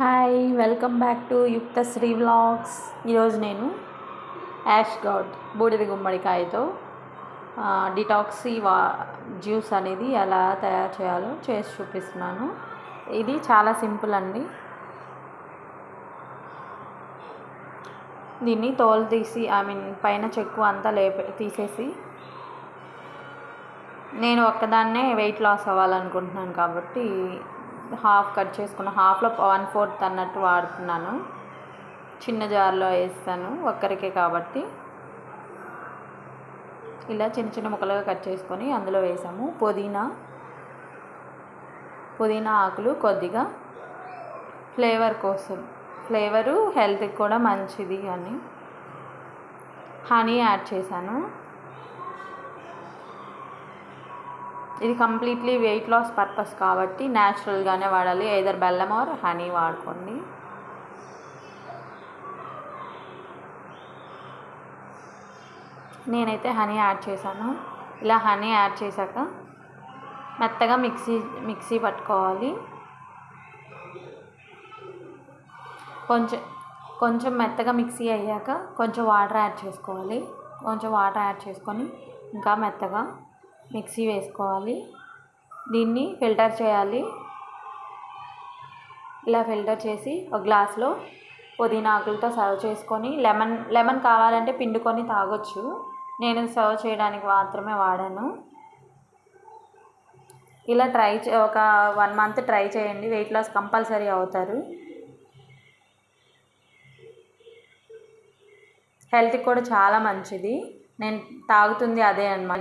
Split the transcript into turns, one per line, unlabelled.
Hi welcome back to యుక్త Shri vlogs ఈరోజు నేను యాష్ గౌడ్ బూడిద గుమ్మడికాయతో డిటాక్సీ వా జ్యూస్ అనేది ఎలా తయారు చేయాలో చేసి చూపిస్తున్నాను. ఇది చాలా సింపుల్ అండి. దీన్ని తోలు తీసి ఐ మీన్ పైన చెక్కు అంతా లేప తీసేసి నేను ఒక్కదాన్నే వెయిట్ లాస్ అవ్వాలనుకుంటున్నాను కాబట్టి హాఫ్ కట్ చేసుకున్న హాఫ్లో వన్ ఫోర్త్ అన్నట్టు వాడుతున్నాను. చిన్న జార్లో వేస్తాను ఒక్కరికే కాబట్టి. ఇలా చిన్న చిన్న ముక్కలుగా కట్ చేసుకొని అందులో వేసాము. పుదీనా పుదీనా ఆకులు కొద్దిగా ఫ్లేవర్ కోసం. ఫ్లేవరు హెల్త్కి కూడా మంచిది అని. హనీ యాడ్ చేశాను. ఇది కంప్లీట్లీ వెయిట్ లాస్ పర్పస్ కాబట్టి న్యాచురల్గానే వాడాలి. ఏదర్ బెల్లం ఆర్ హనీ వాడుకోండి. నేనైతే హనీ యాడ్ చేశాను. ఇలా హనీ యాడ్ చేశాక మెత్తగా మిక్సీ మిక్సీ పట్టుకోవాలి. కొంచెం కొంచెం మెత్తగా మిక్సీ అయ్యాక కొంచెం వాటర్ యాడ్ చేసుకోవాలి. కొంచెం వాటర్ యాడ్ చేసుకొని ఇంకా మెత్తగా మిక్సీ వేసుకోవాలి. దీన్ని ఫిల్టర్ చేయాలి. ఇలా ఫిల్టర్ చేసి ఒక గ్లాస్లో పుదీనా ఆకులతో సర్వ్ చేసుకొని లెమన్ లెమన్ కావాలంటే పిండుకొని తాగొచ్చు. నేను సర్వ్ చేయడానికి మాత్రమే వాడాను. ఇలా ట్రై ఒక వన్ మంత్ ట్రై చేయండి. వెయిట్ లాస్ కంపల్సరీ అవుతారు. హెల్త్కి కూడా చాలా మంచిది. నేను తాగుతుంది అదే అనమాట